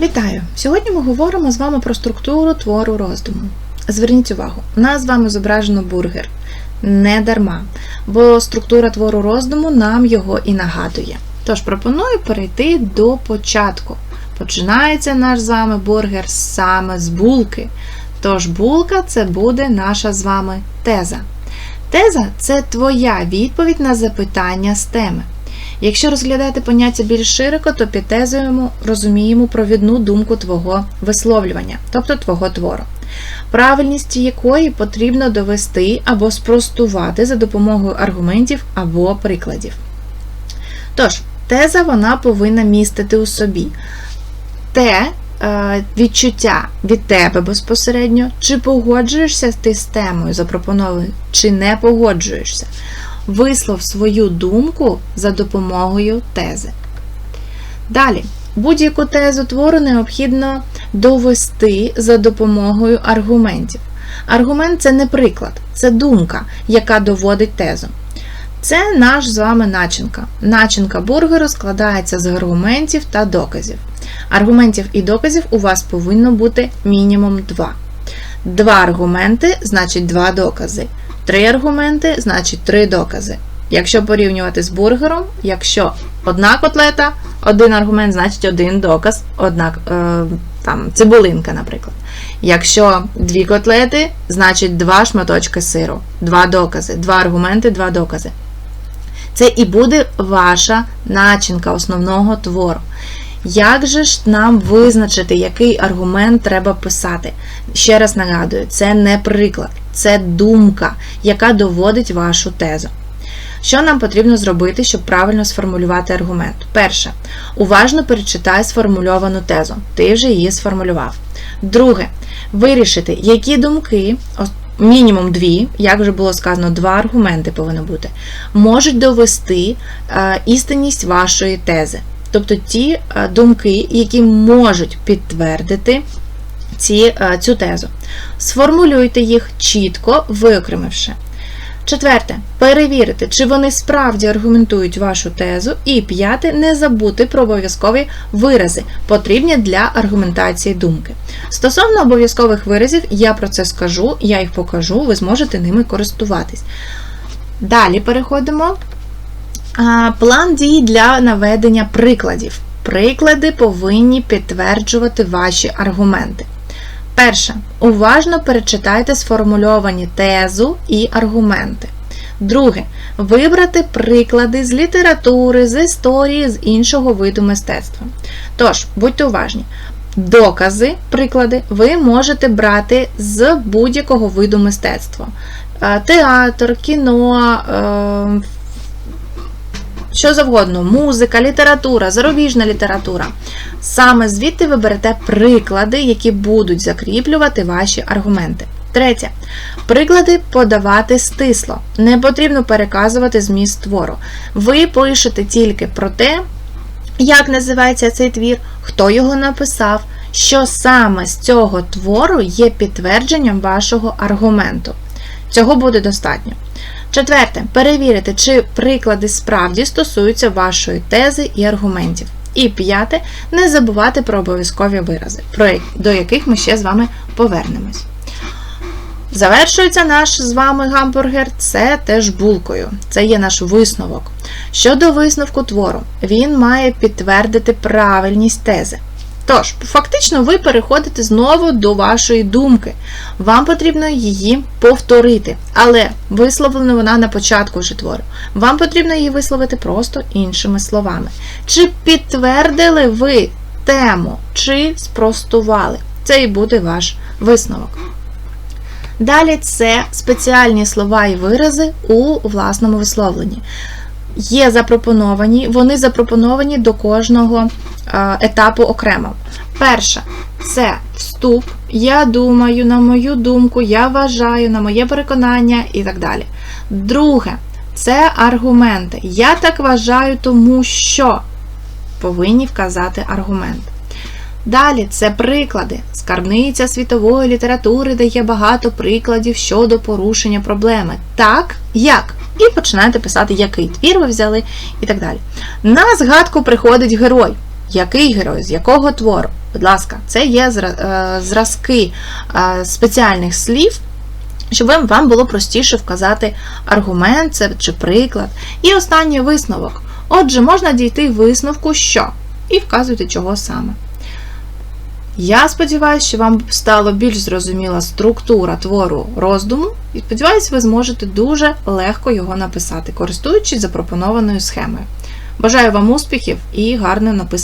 Вітаю! Сьогодні ми говоримо з вами про структуру твору роздуму. Зверніть увагу, у нас з вами зображено бургер. Не дарма, бо структура твору роздуму нам його і нагадує. Тож пропоную перейти до початку. Починається наш з вами бургер саме з булки. Тож булка це буде наша з вами теза. Теза це твоя відповідь на запитання з теми. Якщо розглядати поняття більш широко, то під тезою розуміємо провідну думку твого висловлювання, тобто твого твору, правильність якої потрібно довести або спростувати за допомогою аргументів або прикладів. Тож, теза вона повинна містити у собі те е, відчуття від тебе безпосередньо, чи погоджуєшся ти з темою запропонованою, чи не погоджуєшся вислов свою думку за допомогою тези. Далі, будь-яку тезу твору необхідно довести за допомогою аргументів. Аргумент це не приклад, це думка, яка доводить тезу. Це наш з вами начинка. Начинка бургеру складається з аргументів та доказів. Аргументів і доказів у вас повинно бути мінімум два. Два аргументи значить два докази. Три аргументи, значить три докази. Якщо порівнювати з бургером, якщо одна котлета, один аргумент, значить один доказ, одна е, там, цибулинка, наприклад. Якщо дві котлети, значить два шматочки сиру, два докази, два аргументи, два докази. Це і буде ваша начинка основного твору. Як же ж нам визначити, який аргумент треба писати? Ще раз нагадую, це не приклад, це думка, яка доводить вашу тезу. Що нам потрібно зробити, щоб правильно сформулювати аргумент? Перше, уважно перечитай сформульовану тезу. Ти вже її сформулював. Друге, вирішити, які думки, мінімум дві, як вже було сказано, два аргументи повинні бути, можуть довести е, істинність вашої тези. Тобто ті е, думки, які можуть підтвердити ці, е, цю тезу. Сформулюйте їх чітко виокремивши. Четверте, перевірити, чи вони справді аргументують вашу тезу. І п'яте, не забути про обов'язкові вирази, потрібні для аргументації думки. Стосовно обов'язкових виразів, я про це скажу, я їх покажу, ви зможете ними користуватись. Далі переходимо. План дій для наведення прикладів. Приклади повинні підтверджувати ваші аргументи. Перше. Уважно перечитайте сформульовані тезу і аргументи. Друге. Вибрати приклади з літератури, з історії, з іншого виду мистецтва. Тож, будьте уважні. Докази, приклади, ви можете брати з будь-якого виду мистецтва. Театр, кіно, ем, що завгодно, музика, література, зарубіжна література. Саме звідти ви берете приклади, які будуть закріплювати ваші аргументи. Третє. Приклади подавати стисло. Не потрібно переказувати зміст твору. Ви пишете тільки про те, як називається цей твір, хто його написав, що саме з цього твору є підтвердженням вашого аргументу. Цього буде достатньо. Четверте, перевірити, чи приклади справді стосуються вашої тези і аргументів. І п'яте, не забувати про обов'язкові вирази, до яких ми ще з вами повернемось. Завершується наш з вами гамбургер, це теж булкою. Це є наш висновок. Щодо висновку твору, він має підтвердити правильність тези. Тож, фактично, ви переходите знову до вашої думки. Вам потрібно її повторити, але висловлена вона на початку вже твору. Вам потрібно її висловити просто іншими словами. Чи підтвердили ви тему, чи спростували? Це і буде ваш висновок. Далі це спеціальні слова і вирази у власному висловленні є запропоновані, вони запропоновані до кожного етапу окремо. Перше, це вступ. Я думаю, на мою думку, я вважаю, на моє переконання і так далі. Друге, це аргументи. Я так вважаю, тому що повинні вказати аргумент. Далі це приклади. Скарбниця світової літератури дає багато прикладів щодо порушення проблеми. Так, як? І починаєте писати, який твір ви взяли, і так далі. На згадку приходить герой. Який герой, з якого твору? Будь ласка, це є е, зразки е, спеціальних слів, щоб вам- було простіше вказати аргумент це чи приклад. І останній висновок. Отже, можна дійти висновку, що, і вказуйте, чого саме. Я сподіваюся, що вам стало більш зрозуміла структура твору роздуму, і сподіваюся, ви зможете дуже легко його написати, користуючись запропонованою схемою. Бажаю вам успіхів і гарно написаного.